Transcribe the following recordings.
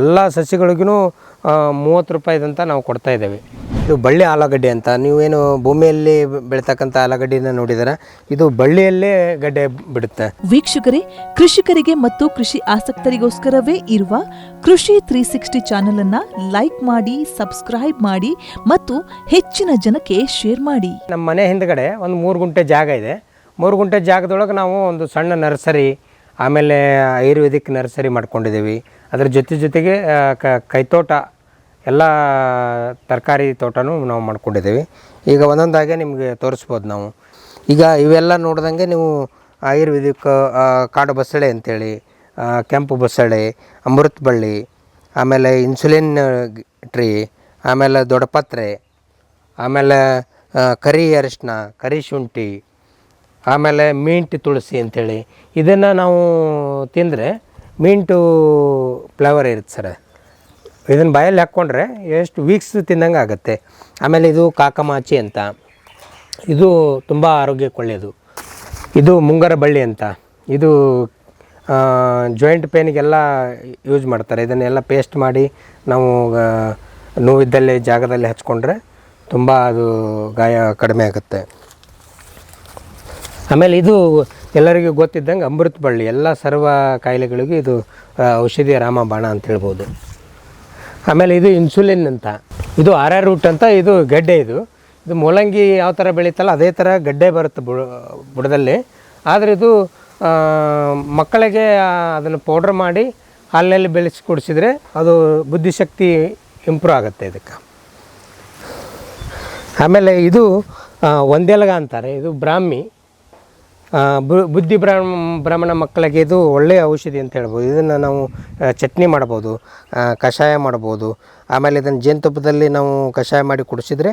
ಎಲ್ಲ ಸಸಿಗಳಿಗೂ ಮೂವತ್ತು ರೂಪಾಯಿದಂತ ನಾವು ಕೊಡ್ತಾ ಇದ್ದೇವೆ. ಇದು ಬಳ್ಳಿ ಆಲೂಗಡ್ಡೆ ಅಂತ. ನೀವೇನು ಭೂಮಿಯಲ್ಲಿ ಬೆಳೀತಕ್ಕಂಥ ಆಲೂಗಡ್ಡೆನ ನೋಡಿದರೆ? ಇದು ಬಳ್ಳಿಯಲ್ಲೇ ಗಡ್ಡೆ ಬಿಡುತ್ತೆ. ವೀಕ್ಷಕರೇ ಕೃಷಿಕರಿಗೆ ಮತ್ತು ಕೃಷಿ ಆಸಕ್ತರಿಗೋಸ್ಕರವೇ ಇರುವ ಕೃಷಿ ತ್ರೀ ಸಿಕ್ಸ್ಟಿ ಚಾನೆಲ್ ಅನ್ನ ಲೈಕ್ ಮಾಡಿ ಸಬ್ಸ್ಕ್ರೈಬ್ ಮಾಡಿ ಮತ್ತು ಹೆಚ್ಚಿನ ಜನಕ್ಕೆ ಶೇರ್ ಮಾಡಿ. ನಮ್ಮ ಮನೆ ಹಿಂದ್ಗಡೆ ಒಂದು ಮೂರು ಗುಂಟೆ ಜಾಗ ಇದೆ. ಮೂರು ಗುಂಟೆ ಜಾಗದೊಳಗೆ ನಾವು ಒಂದು ಸಣ್ಣ ನರ್ಸರಿ ಆಮೇಲೆ ಆಯುರ್ವೇದಿಕ್ ನರ್ಸರಿ ಮಾಡ್ಕೊಂಡಿದ್ದೀವಿ. ಅದ್ರ ಜೊತೆ ಜೊತೆಗೆ ಕ ಕೈತೋಟ ಎಲ್ಲ ತರಕಾರಿ ತೋಟನೂ ನಾವು ಮಾಡ್ಕೊಂಡಿದ್ದೀವಿ. ಈಗ ಒಂದೊಂದಾಗೆ ನಿಮಗೆ ತೋರಿಸ್ಬೋದು ನಾವು. ಈಗ ಇವೆಲ್ಲ ನೋಡ್ದಂಗೆ ನೀವು ಆಯುರ್ವೇದಿಕ್ ಕಾಡು ಬಸಳೆ ಅಂತೇಳಿ ಆ, ಕೆಂಪು ಬಸಳೆ ಅಮೃತ ಬಳ್ಳಿ ಆಮೇಲೆ ಇನ್ಸುಲಿನ್ ಟ್ರೀ ಆಮೇಲೆ ದೊಡ್ಡಪತ್ರೆ ಆಮೇಲೆ ಕರಿ ಅರಿಶಿನ ಕರಿ ಶುಂಠಿ ಆಮೇಲೆ ಮಿಂಟ್ ತುಳಸಿ ಅಂಥೇಳಿ ಇದನ್ನು ನಾವು ತಿಂದರೆ ಮಿಂಟು ಫ್ಲೇವರ್ ಇರುತ್ತೆ ಸರ್. ಇದನ್ನು ಬಾಯಲ್ಲಿ ಹಾಕ್ಕೊಂಡ್ರೆ ಎಷ್ಟು ವೀಕ್ಸ್ ತಿಂದಂಗೆ ಆಗುತ್ತೆ. ಆಮೇಲೆ ಇದು ಕಾಕಮಾಚಿ ಅಂತ. ಇದು ತುಂಬ ಆರೋಗ್ಯಕ್ಕೆ ಒಳ್ಳೆಯದು ಇದು ಮುಂಗರ ಬಳ್ಳಿ ಅಂತ. ಇದು ಜಾಯಿಂಟ್ ಪೇನಿಗೆಲ್ಲ ಯೂಸ್ ಮಾಡ್ತಾರೆ. ಇದನ್ನೆಲ್ಲ ಪೇಸ್ಟ್ ಮಾಡಿ ನಾವು ನೋವಿದ್ದಲ್ಲಿ ಜಾಗದಲ್ಲಿ ಹಚ್ಕೊಂಡ್ರೆ ತುಂಬ ಅದು ಗಾಯ ಕಡಿಮೆ ಆಗುತ್ತೆ. ಆಮೇಲೆ ಇದು ಎಲ್ಲರಿಗೂ ಗೊತ್ತಿದ್ದಂಗೆ ಅಮೃತ ಬಳ್ಳಿ ಎಲ್ಲ ಸರ್ವ ಕಾಯಿಲೆಗಳಿಗೂ ಇದು ಔಷಧಿಯ ರಾಮ ರಾಮಬಾಣ ಅಂತ ಹೇಳ್ಬೋದು. ಆಮೇಲೆ ಇದು ಇನ್ಸುಲಿನ್ ಅಂತ. ಇದು ಆರ್ ಆರ್ ರೂಟ್ ಅಂತ, ಇದು ಗಡ್ಡೆ ಇದು. ಇದು ಮೂಲಂಗಿ ಯಾವ ಥರ ಬೆಳೀತಲ್ಲ, ಅದೇ ಥರ ಗಡ್ಡೆ ಬರುತ್ತೆ ಬುಡ, ಬುಡದಲ್ಲಿ. ಆದರೆ ಇದು ಮಕ್ಕಳಿಗೆ ಅದನ್ನು ಪೌಡ್ರ್ ಮಾಡಿ ಹಾಲಿನಲ್ಲಿ ಬೆಳೆಸಿ ಕುಡಿಸಿದ್ರೆ ಅದು ಬುದ್ಧಿಶಕ್ತಿ ಇಂಪ್ರೂವ್ ಆಗುತ್ತೆ ಇದಕ್ಕೆ. ಆಮೇಲೆ ಇದು ಒಂದೆಲಗ ಅಂತಾರೆ, ಇದು ಬ್ರಾಹ್ಮಿ. ಬುದ್ಧಿ ಬ್ರಾಹ್ಮ, ಬ್ರಾಹ್ಮಣ ಮಕ್ಕಳಿಗೆ ಇದು ಒಳ್ಳೆಯ ಔಷಧಿ ಅಂತ ಹೇಳ್ಬೋದು. ಇದನ್ನು ನಾವು ಚಟ್ನಿ ಮಾಡ್ಬೋದು ಕಷಾಯ ಮಾಡ್ಬೋದು ಆಮೇಲೆ ಇದನ್ನು ಜೇನುತುಪ್ಪದಲ್ಲಿ ನಾವು ಕಷಾಯ ಮಾಡಿ ಕುಡಿಸಿದ್ರೆ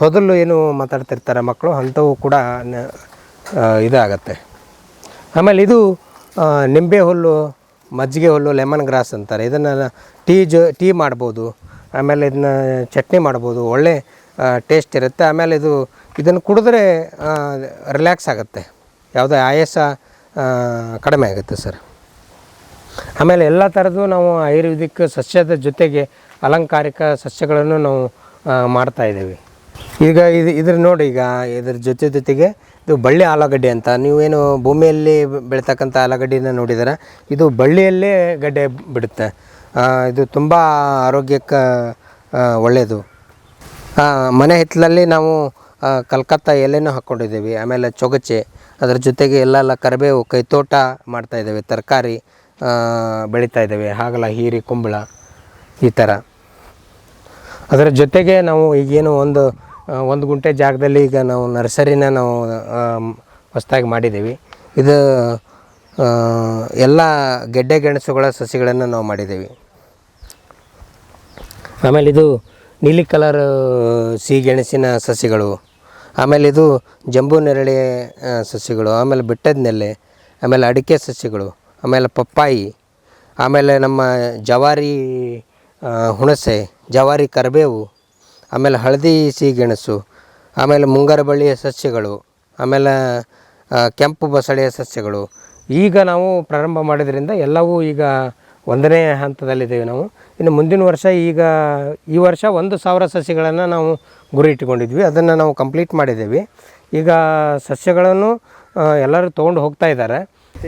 ತೊದಲು ಏನು ಮಾತಾಡ್ತಿರ್ತಾರೆ ಮಕ್ಕಳು, ಅಂಥವು ಕೂಡ ಇದಾಗತ್ತೆ. ಆಮೇಲೆ ಇದು ನಿಂಬೆ ಹುಲ್ಲು, ಮಜ್ಜಿಗೆ ಹುಲ್ಲು, ಲೆಮನ್ ಗ್ರಾಸ್ ಅಂತಾರೆ. ಇದನ್ನು ಟೀ ಜೊ, ಟೀ ಮಾಡ್ಬೋದು ಆಮೇಲೆ ಇದನ್ನ ಚಟ್ನಿ ಮಾಡ್ಬೋದು ಒಳ್ಳೆ ಟೇಸ್ಟ್ ಇರುತ್ತೆ. ಆಮೇಲೆ ಇದು, ಇದನ್ನು ಕುಡಿದ್ರೆ ರಿಲ್ಯಾಕ್ಸ್ ಆಗುತ್ತೆ. ಯಾವುದೇ ಆಯಾಸ ಕಡಿಮೆ ಆಗುತ್ತೆ ಸರ್ ಆಮೇಲೆ ಎಲ್ಲ ಥರದ್ದು ನಾವು ಆಯುರ್ವೇದಿಕ್ ಸಸ್ಯದ ಜೊತೆಗೆ ಅಲಂಕಾರಿಕ ಸಸ್ಯಗಳನ್ನು ನಾವು ಮಾಡ್ತಾ ಇದ್ದೀವಿ. ಈಗ ಇದು, ಇದ್ರ ನೋಡಿ ಈಗ, ಇದ್ರ ಜೊತೆ ಜೊತೆಗೆ ಇದು ಬಳ್ಳಿ ಆಲೂಗಡ್ಡೆ ಅಂತ. ನೀವೇನು ಭೂಮಿಯಲ್ಲಿ ಬೆಳೀತಕ್ಕಂಥ ಆಲೂಗಡ್ಡೆನ ನೋಡಿದರೆ? ಇದು ಬಳ್ಳಿಯಲ್ಲೇ ಗಡ್ಡೆ ಬಿಡುತ್ತೆ. ಇದು ತುಂಬ ಆರೋಗ್ಯಕ್ಕೆ ಒಳ್ಳೆಯದು ಮನೆ ಹಿತ್ತಲಲ್ಲಿ ನಾವು ಕಲ್ಕತ್ತಾ ಎಲೆನೂ ಹಾಕ್ಕೊಂಡಿದ್ದೀವಿ. ಆಮೇಲೆ ಚೊಗಚೆ, ಅದರ ಜೊತೆಗೆ ಎಲ್ಲೆಲ್ಲ ಕರಿಬೇವು, ಕೈತೋಟ ಮಾಡ್ತಾ ಇದ್ದೇವೆ. ತರಕಾರಿ ಬೆಳೀತಾ ಇದ್ದೇವೆ. ಹಾಗಲ ಹೀರಿ, ಕುಂಬಳ, ಈ ಥರ. ಅದರ ಜೊತೆಗೆ ನಾವು ಈಗೇನು ಒಂದು ಒಂದು ಗುಂಟೆ ಜಾಗದಲ್ಲಿ ಈಗ ನಾವು ನರ್ಸರಿನ ನಾವು ಹೊಸದಾಗಿ ಮಾಡಿದ್ದೀವಿ. ಇದು ಎಲ್ಲ ಗೆಡ್ಡೆ ಗೆಣಸುಗಳ ಸಸಿಗಳನ್ನು ನಾವು ಮಾಡಿದ್ದೀವಿ. ಆಮೇಲೆ ಇದು ನೀಲಿ ಕಲರ್ ಸಿಹಿಗೆಣಸಿನ ಸಸಿಗಳು, ಆಮೇಲೆ ಇದು ಜಂಬೂ ನೆರಳೆ ಸಸಿಗಳು, ಆಮೇಲೆ ಬೆಟ್ಟದ ನೆಲೆ ಆಮೇಲೆ ಅಡಿಕೆ ಸಸಿಗಳು, ಆಮೇಲೆ ಪಪ್ಪಾಯಿ, ಆಮೇಲೆ ನಮ್ಮ ಜವಾರಿ ಹುಣಸೆ, ಜವಾರಿ ಕರಿಬೇವು, ಆಮೇಲೆ ಹಳದಿ ಸಿಹಿಗೆಣಸು ಆಮೇಲೆ ಮುಂಗಾರು ಬಳ್ಳಿಯ ಸಸ್ಯಗಳು, ಆಮೇಲೆ ಕೆಂಪು ಬಸಳೆಯ ಸಸ್ಯಗಳು. ಈಗ ನಾವು ಪ್ರಾರಂಭ ಮಾಡಿದ್ರಿಂದ ಎಲ್ಲವೂ ಈಗ ಒಂದನೇ ಹಂತದಲ್ಲಿದ್ದೇವೆ ನಾವು. ಇನ್ನು ಮುಂದಿನ ವರ್ಷ ಈಗ ಈ ವರ್ಷ ಒಂದು ಸಾವಿರ ಸಸಿಗಳನ್ನು ನಾವು ಗುರಿ ಇಟ್ಟುಕೊಂಡಿದ್ವಿ. ಅದನ್ನು ನಾವು ಕಂಪ್ಲೀಟ್ ಮಾಡಿದ್ದೇವೆ. ಈಗ ಸಸ್ಯಗಳನ್ನು ಎಲ್ಲರೂ ತೊಗೊಂಡು ಹೋಗ್ತಾ ಇದ್ದಾರೆ.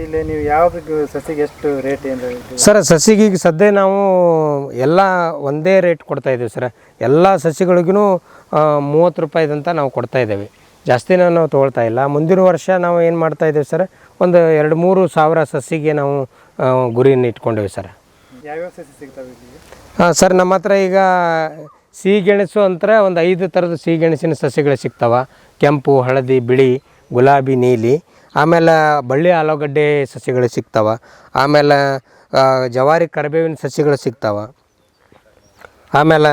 ಇಲ್ಲಿ ನೀವು ಯಾವ್ದು ಸಸಿಗೆ ಎಷ್ಟು ರೇಟ್ ಏನು? ಸರ್ ಸಸಿಗೆ ಈಗ ಸದ್ಯ ನಾವು ಎಲ್ಲ ಒಂದೇ ರೇಟ್ ಕೊಡ್ತಾ ಇದ್ದೀವಿ ಸರ್. ಎಲ್ಲ ಸಸಿಗಳಿಗೂ ಮೂವತ್ತು ರೂಪಾಯಿದಂತ ನಾವು ಕೊಡ್ತಾ ಇದ್ದೇವೆ. ಜಾಸ್ತಿನ ನಾವು ತೊಗೊಳ್ತಾ ಇಲ್ಲ. ಮುಂದಿನ ವರ್ಷ ನಾವು ಏನು ಮಾಡ್ತಾ ಇದ್ದೇವೆ ಸರ್ ಒಂದು ಎರಡು ಮೂರು ಸಾವಿರ ಸಸಿಗೆ ನಾವು ಗುರಿಯನ್ನು ಇಟ್ಕೊಂಡೇವೆ ಸರ್. ಯಾವ್ಯಾವ ಹಾಂ, ಸರ್, ನಮ್ಮ ಹತ್ರ ಈಗ ಸಿಹಿಗೆಣಸು ಅಂತರ ಒಂದು ಐದು ಥರದ ಸಿಹಿಗೆಣಸಿನ ಸಸ್ಯಗಳು ಸಿಗ್ತಾವ. ಕೆಂಪು, ಹಳದಿ, ಬಿಳಿ, ಗುಲಾಬಿ, ನೀಲಿ. ಆಮೇಲೆ ಬಳ್ಳಿ ಆಲೂಗಡ್ಡೆ ಸಸ್ಯಗಳು ಸಿಗ್ತಾವ. ಆಮೇಲೆ ಜವಾರಿ ಕರಿಬೇವಿನ ಸಸ್ಯಗಳು ಸಿಗ್ತಾವ. ಆಮೇಲೆ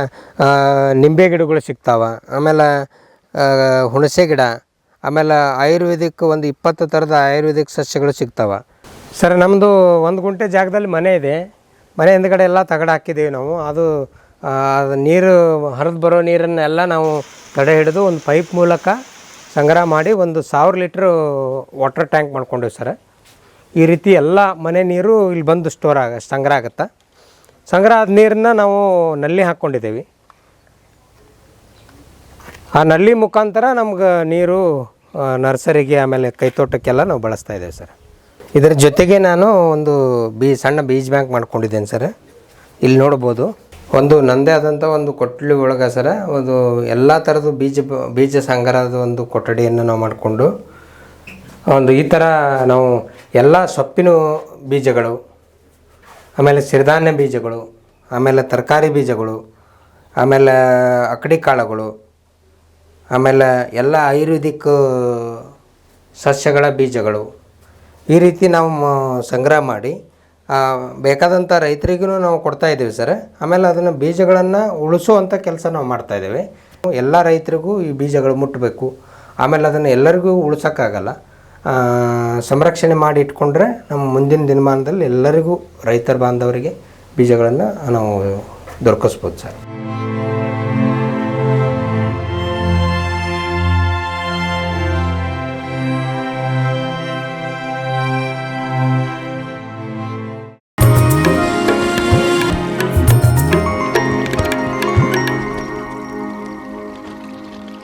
ನಿಂಬೆ ಗಿಡಗಳು ಸಿಗ್ತಾವ. ಆಮೇಲೆ ಹುಣಸೆ ಗಿಡ. ಆಮೇಲೆ ಆಯುರ್ವೇದಿಕ್ ಒಂದು ಇಪ್ಪತ್ತು ಥರದ ಆಯುರ್ವೇದಿಕ್ ಸಸ್ಯಗಳು ಸಿಗ್ತಾವ. ಸರ್ ನಮ್ಮದು ಒಂದು ಗುಂಟೆ ಜಾಗದಲ್ಲಿ ಮನೆ ಇದೆ. ಮನೆ ಹಿಂದ್ಗಡೆ ಎಲ್ಲ ತಗಡು ಹಾಕಿದ್ದೀವಿ ನಾವು. ಅದು ಅದು ನೀರು, ಹರಿದು ಬರೋ ನೀರನ್ನೆಲ್ಲ ನಾವು ತಡೆ ಹಿಡಿದು ಒಂದು ಪೈಪ್ ಮೂಲಕ ಸಂಗ್ರಹ ಮಾಡಿ ಒಂದು ಸಾವಿರ ಲೀಟ್ರು ವಾಟರ್ ಟ್ಯಾಂಕ್ ಮಾಡ್ಕೊಂಡಿವಿ ಸರ್. ಈ ರೀತಿ ಎಲ್ಲ ಮನೆ ನೀರು ಇಲ್ಲಿ ಬಂದು ಸ್ಟೋರ್ ಆಗ, ಸಂಗ್ರಹ ಆಗುತ್ತೆ? ಸಂಗ್ರಹ ಆದ ನೀರನ್ನ ನಾವು ನಲ್ಲಿ ಹಾಕ್ಕೊಂಡಿದ್ದೀವಿ. ಆ ನಲ್ಲಿ ಮುಖಾಂತರ ನಮ್ಗೆ ನೀರು ನರ್ಸರಿಗೆ ಆಮೇಲೆ ಕೈತೋಟಕ್ಕೆಲ್ಲ ನಾವು ಬಳಸ್ತಾ ಇದ್ದೇವೆ ಸರ್. ಇದರ ಜೊತೆಗೆ ನಾನು ಒಂದು ಬೀ ಸಣ್ಣ ಬೀಜ ಬ್ಯಾಂಕ್ ಮಾಡ್ಕೊಂಡಿದ್ದೇನೆ ಸರ್. ಇಲ್ಲಿ ನೋಡ್ಬೋದು. ಒಂದು ನನ್ನದೇ ಆದಂಥ ಒಂದು ಕೊಠಡಿ ಒಳಗೆ ಸರ, ಒಂದು ಎಲ್ಲ ಥರದ ಬೀಜ ಬೀಜ ಸಂಗ್ರಹದ ಒಂದು ಕೊಠಡಿಯನ್ನು ನಾವು ಮಾಡಿಕೊಂಡು, ಒಂದು ಈ ಥರ ನಾವು ಎಲ್ಲ ಸೊಪ್ಪಿನ ಬೀಜಗಳು, ಆಮೇಲೆ ಸಿರಿಧಾನ್ಯ ಬೀಜಗಳು, ಆಮೇಲೆ ತರಕಾರಿ ಬೀಜಗಳು, ಆಮೇಲೆ ಅಕಡಿ ಕಾಳುಗಳು, ಆಮೇಲೆ ಎಲ್ಲ ಆಯುರ್ವೇದಿಕ್ ಸಸ್ಯಗಳ ಬೀಜಗಳು ಈ ರೀತಿ ನಾವು ಸಂಗ್ರಹ ಮಾಡಿ ಬೇಕಾದಂಥ ರೈತರಿಗೂ ನಾವು ಕೊಡ್ತಾ ಇದ್ದೀವಿ ಸರ್. ಆಮೇಲೆ ಅದನ್ನು ಬೀಜಗಳನ್ನು ಉಳಿಸುವಂಥ ಕೆಲಸ ನಾವು ಮಾಡ್ತಾ ಇದ್ದೇವೆ. ಎಲ್ಲ ರೈತರಿಗೂ ಈ ಬೀಜಗಳು ಮುಟ್ಟಬೇಕು ಆಮೇಲೆ ಅದನ್ನು ಎಲ್ಲರಿಗೂ ಉಳಿಸೋಕ್ಕಾಗಲ್ಲ. ಸಂರಕ್ಷಣೆ ಮಾಡಿ ಇಟ್ಕೊಂಡ್ರೆ ನಮ್ಮ ಮುಂದಿನ ದಿನಮಾನದಲ್ಲಿ ಎಲ್ಲರಿಗೂ ರೈತರ ಬಾಂಧವರಿಗೆ ಬೀಜಗಳನ್ನು ನಾವು ದೊರಕಿಸ್ಬೋದು ಸರ್.